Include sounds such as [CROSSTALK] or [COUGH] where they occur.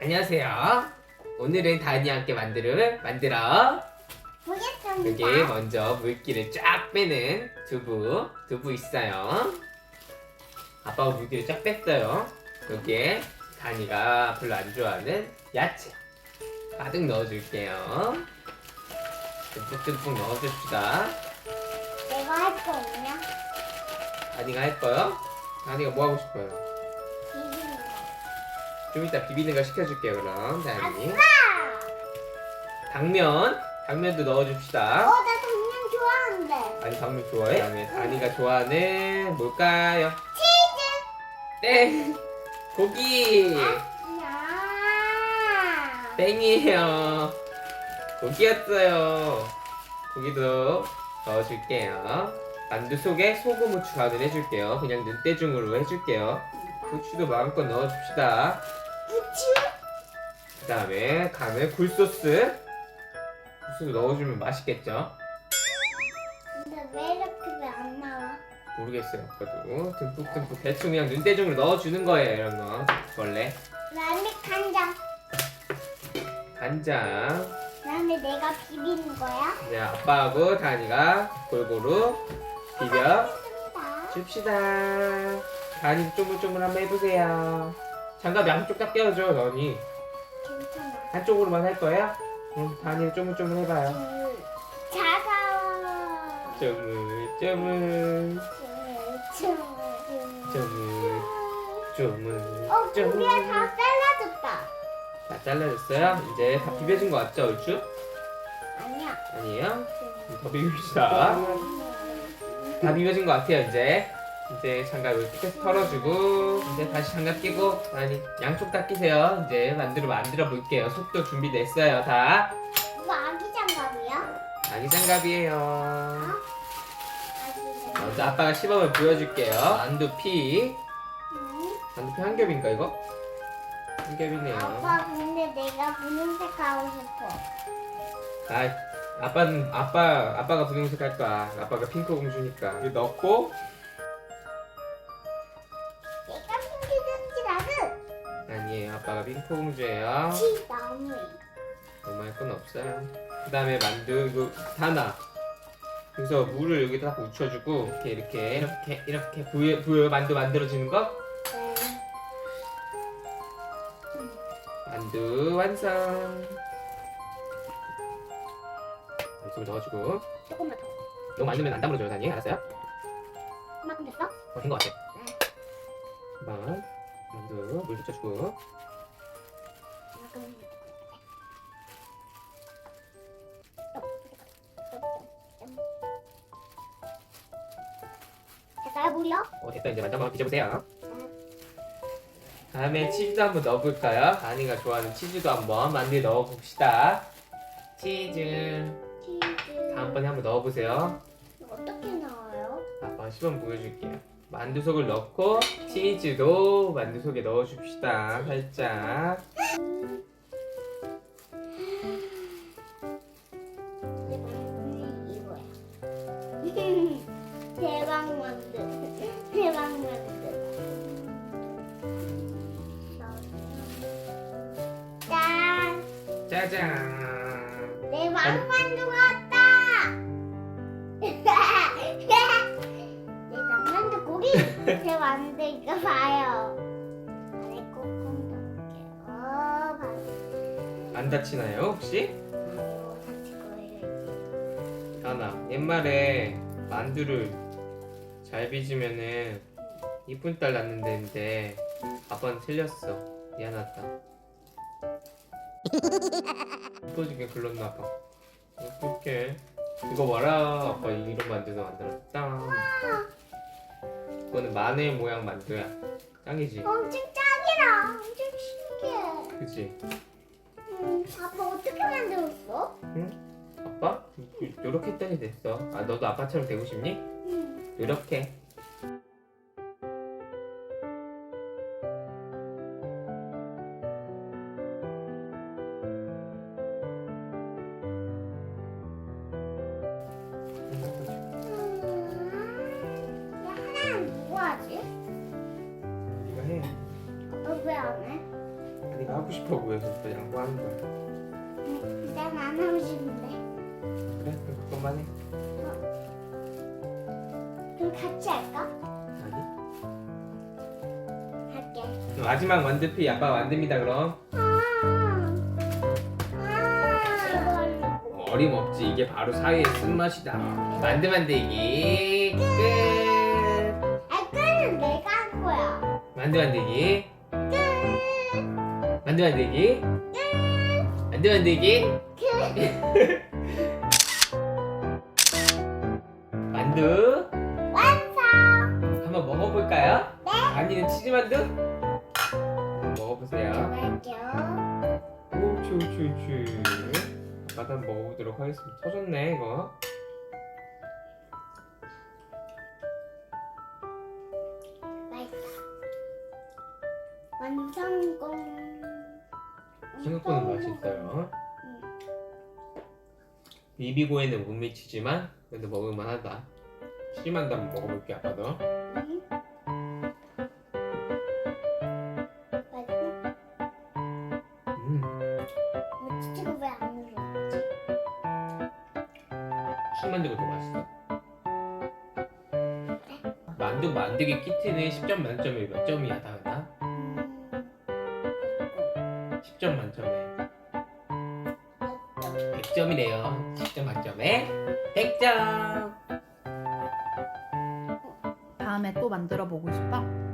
안녕하세요. 오늘은 다은이와 함께 만들을 만들어 보겠습니다. 여기 먼저 물기를 쫙 빼는 두부 두부 있어요. 아빠가 물기를 쫙 뺐어요. 여기에 다은이가 별로 안 좋아하는 야채 가득 넣어줄게요. 듬뿍듬뿍 넣어줍시다. 내가 할 거는요? 다은이가 할 거요? 다은이가 뭐 하고 싶어요? 비비는 거. 좀 이따 비비는 거 시켜줄게요 그럼 다은이. 아싸! 당면 당면도 넣어줍시다. 어, 나 당면 좋아하는데. 아니 당면 좋아해? 다음에 다니가 좋아하는 뭘까요? 치즈! 땡! 고기! 야. 땡이에요. 고기였어요. 고기도 넣어줄게요. 만두 속에 소금 후추 간을 해줄게요. 그냥 눈대중으로 해줄게요. 후추도 마음껏 넣어줍시다. 부추? 그 다음에 간을 굴소스. 굴소스 넣어주면 맛있겠죠? 근데 왜 이렇게 왜 안 나와? 모르겠어요. 아빠도 듬뿍듬뿍 대충 그냥 눈대중으로 넣어주는 거예요. 이런 거. 원래 그다음에 간장. 간장. 그다음에 내가 비비는 거야? 이제 아빠하고 다니가 골고루 비벼 하겠습니다. 줍시다. 다니 쪼물쪼물 한번 해보세요. 장갑 양쪽 다 껴줘, 너니. 괜찮아. 한쪽으로만 할 거야? 응, 다니 쪼물쪼물 해봐요. 음, 차가워. 쪼물, 쪼물, 쭈, 쪼물, 쪼물, 어, 쪼물. 다 잘라졌다. 다 잘라졌어요? 이제 다 비벼진 거 같죠, 얼추? 아니야. 아니에요? 더 비웁시다. 다 비벼진 것 같아요 이제 이제 장갑을 깨끗이 털어주고 이제 다시 장갑 끼고 아니 양쪽 다 끼세요 이제 만들어 만들어 볼게요 속도 준비됐어요 다 이거 아기 장갑이야? 아기 장갑이에요 아기 장갑. 먼저 아빠가 시범을 보여줄게요 만두피 응? 만두피 한 겹인가 이거? 한 겹이네요 아빠 근데 내가 분홍색 하고 싶어. 아 아빠는 아빠 아빠가 분홍색 할 거야 아빠가 핑크 공주니까 이거 넣고 아빠가 핑크 공주예요 치 나무. 너무 할건 없어요. 그 다음에 만두 이거 다나. 그래서 물을 여기다 딱 묻혀주고 이렇게 이렇게 이렇게 이렇게 부여 부여 만두 만들어지는 거. 네. 만두 완성. 물좀 넣어주고 조금만 더. 너무 많이 넣으면 안 다물어져요, 다니. 알았어요? 이만큼 됐어? 어, 된거 같아. 한번 만두 물 묻혀주고 색깔 보여? 어 됐다 이제 한번 빚어보세요. 다음에 치즈도 한번 넣어볼까요? 다니가 좋아하는 치즈도 한번 만두에 넣어봅시다. 치즈. 치즈. 다음번에 한번 넣어보세요. 어떻게 나와요? 아빠 시범 보여줄게요. 만두 속을 넣고 치즈도 만두 속에 넣어줍시다. 살짝. 짜잔. 내 왕만두 같다! [LAUGHS] 내 왕만두 고기! 제 만두 이거 봐요. 안에 꽁꽁 넣을게요. 어, 봐요. 안 다치나요 혹시? 아유, 다칠 거예요, 하나. 옛말에 만두를 잘 빚으면은 이쁜 딸 낳는다는데 아빠는 틀렸어. 미안하다. [LAUGHS] 이뻐지게 글렀나 봐. 어떡해. 이거 봐라. 아빠 이런 만두도 만들었다. 이거는 마늘 모양 만두야. 짱이지? 엄청 짱이라. 엄청 신기해. 그치? 음, 아빠 어떻게 만들었어? 아빠? 요렇게 했더니 됐어. 아 너도 아빠처럼 되고 싶니? 응. 요렇게. 하지? 네가 해. 어, 왜안 해? 네가 하고 싶어 보여서 또 양보하는 거야. 응, 난안 하고 싶은데. 그래? 그럼 그것만 해. 그럼 같이 할까? 아니. 할게. 마지막 완두피 아빠 만듭니다 그럼. 아, 아. 어림없지 이게 바로 사회의 쓴맛이다. 만두 만들기 끝. 만두 만들기 만두 만들기 만두 만들기 만두 완성. 한번 먹어볼까요? 네. 아니는 치즈 만두? 먹어보세요. 옳지 옳지. 아빠도 한번 먹어보도록 하겠습니다. 터졌네 이거. 비비고에는 못 미치지만 그래도 먹을만하다. 만두 한번 먹어볼게 아빠도. 응. 맛있어? 음. 어, 치즈가 왜안 눌러졌지? 치즈 만두가 더 맛있어. 만두 만들기 키트는 10점 만점에 몇 점이야 다은아? 음, 10점 만점에. 100점이래요. 10점 만점에 100점. 다음에 또 만들어 보고 싶어?